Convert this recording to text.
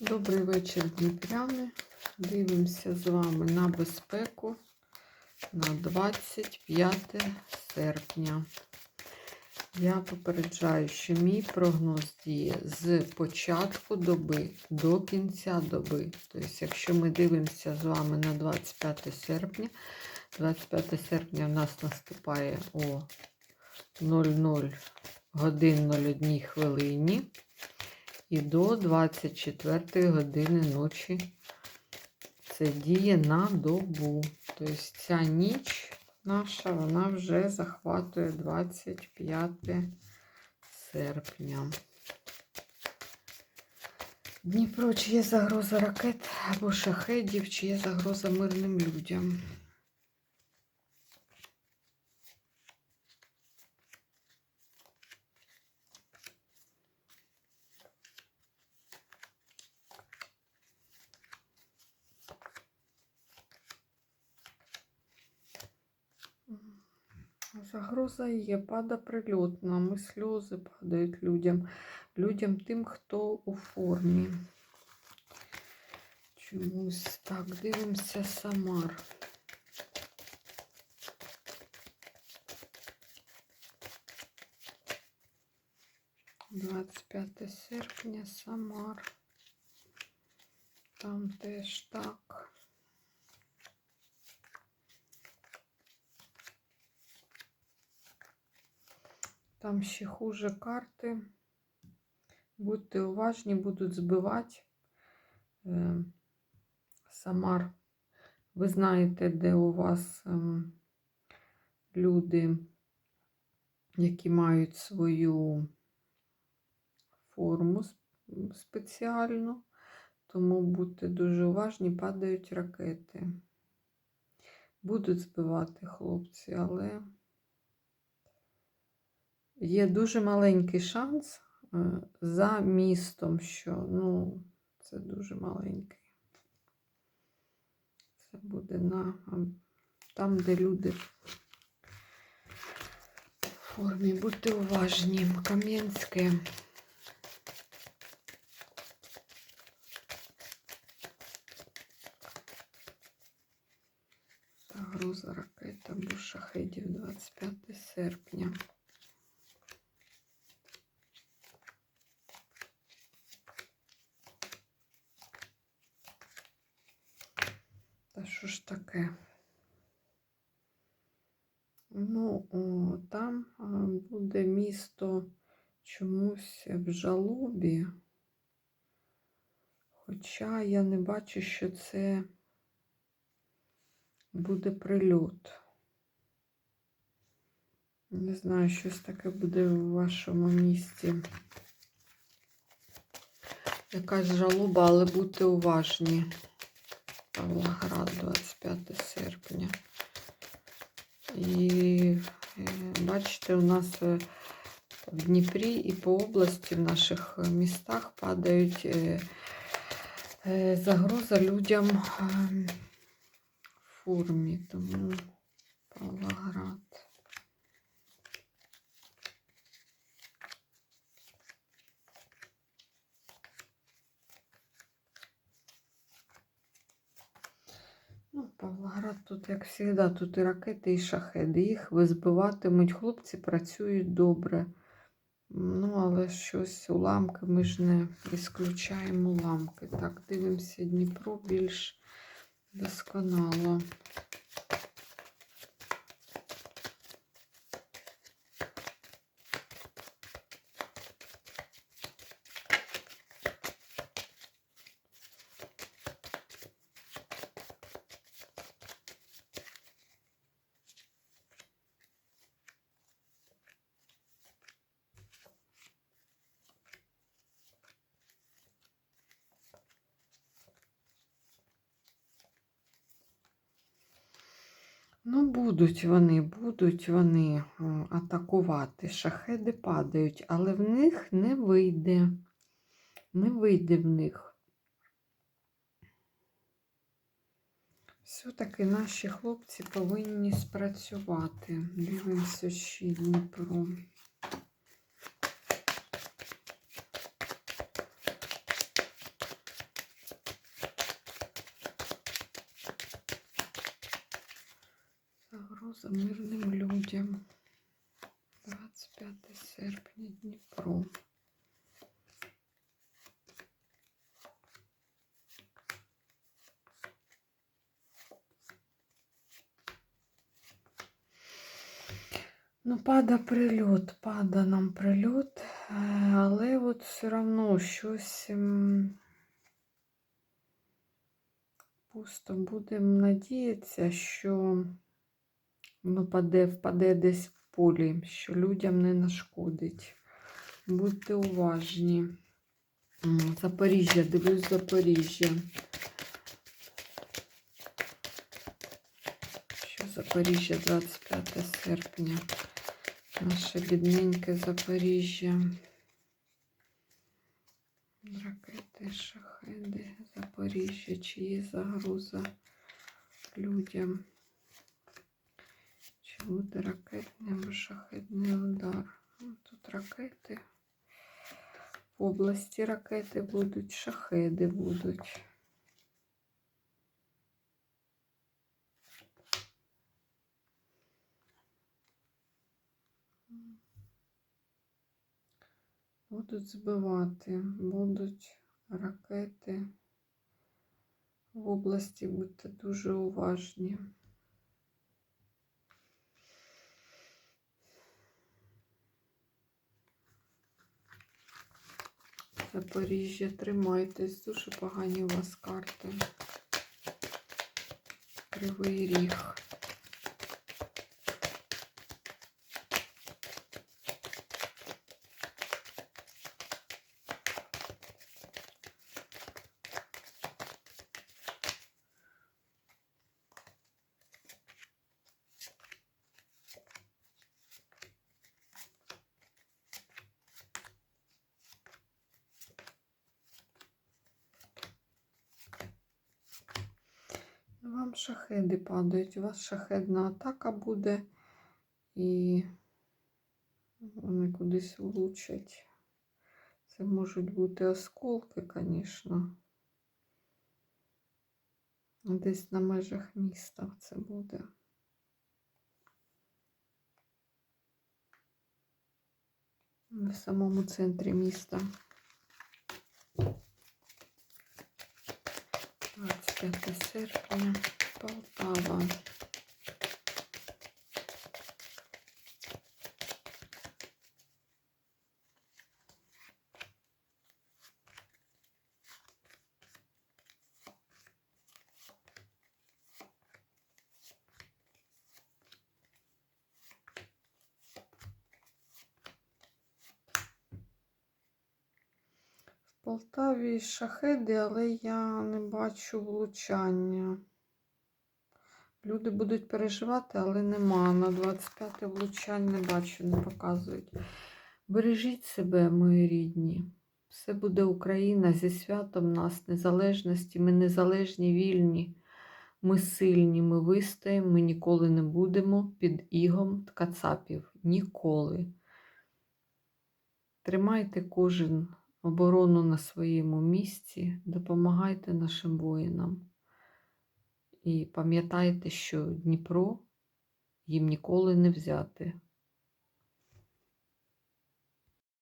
Добрий вечір, Дніпряни. Дивимося з вами на безпеку на 25 серпня. Я попереджаю, що мій прогноз діє з початку доби до кінця доби. Тобто, якщо ми дивимося з вами на 25 серпня, 25 серпня в нас наступає о 00 годин 01 хвилині і до 24 години ночі це діє на добу. Тобто ця ніч наша, вона вже захватує 25 серпня. Дніпро, чи є загроза ракет або шахедів, чи є загроза мирним людям? Загроза є, пада прильотна, сльози падають людям, людям тим, хто у формі. Чомусь так, дивимося Самар. Двадцять п'яте серпня, Самар. Там теж так. Там ще хуже карти. Будьте уважні, будуть збивати. Е, Самар, ви знаєте, де у вас ем, люди, які мають свою форму спеціальну, тому будьте дуже уважні, падають ракети. Будуть збивати хлопці, але є дуже маленький шанс е, за містом, що ну, це дуже маленький. Це буде на там, де люди в формі. Будьте уважні. Кам'янське. Загроза ракет або шахедів 25 серпня. Та що ж таке? Ну, о, там буде місто чомусь в жалобі, хоча я не бачу, що це буде прильот. Не знаю, щось таке буде в вашому місті. Якась жалоба, але будьте уважні. Павлоград, 25 серпня. І е, бачите, у нас е, в Дніпрі і по області в наших містах падають е, загроза людям в формі, тому Павлоград. Ну, Павлоград тут, як завжди, тут і ракети, і шахеди. Їх визбиватимуть. Хлопці працюють добре. Ну, але щось уламки, ми ж не ісключаємо уламки. Так, дивимося Дніпро більш досконало. Ну, будуть вони, будуть вони атакувати. Шахеди падають, але в них не вийде. Не вийде в них. Все-таки наші хлопці повинні спрацювати. Дивимося ще Дніпро. Загроза мирним людям. 25 серпня Дніпро. Ну, пада прильот, пада нам прильот, е, але от все одно щось пусто будемо надіятися, що воно паде, впаде десь в полі, що людям не нашкодить. Будьте уважні. Запоріжжя, дивлюсь Запоріжжя. Що Запоріжжя 25 серпня. Наше бідненьке Запоріжжя. Ракети, шахеди, Запоріжжя, чи є загроза людям. Буде ракетний або шахедний удар? Тут ракети. В області ракети будуть, шахеди будуть. Будуть збивати, будуть ракети. В області будьте дуже уважні. Запоріжжя, тримайтесь, дуже погані у вас карти. Кривий ріг. Вам шахеди падають, у вас шахедна атака буде, і вони кудись влучать. Це можуть бути осколки, звісно. Десь на межах міста це буде. В самому центрі міста. 25 серпня, Полтава. Полтаві шахеди, але я не бачу влучання. Люди будуть переживати, але нема. На 25 влучань не бачу, не показують. Бережіть себе, мої рідні. Все буде Україна зі святом нас, незалежності. Ми незалежні, вільні. Ми сильні, ми вистоїмо, ми ніколи не будемо під ігом ткацапів. Ніколи. Тримайте кожен оборону на своєму місці, допомагайте нашим воїнам. І пам'ятайте, що Дніпро їм ніколи не взяти.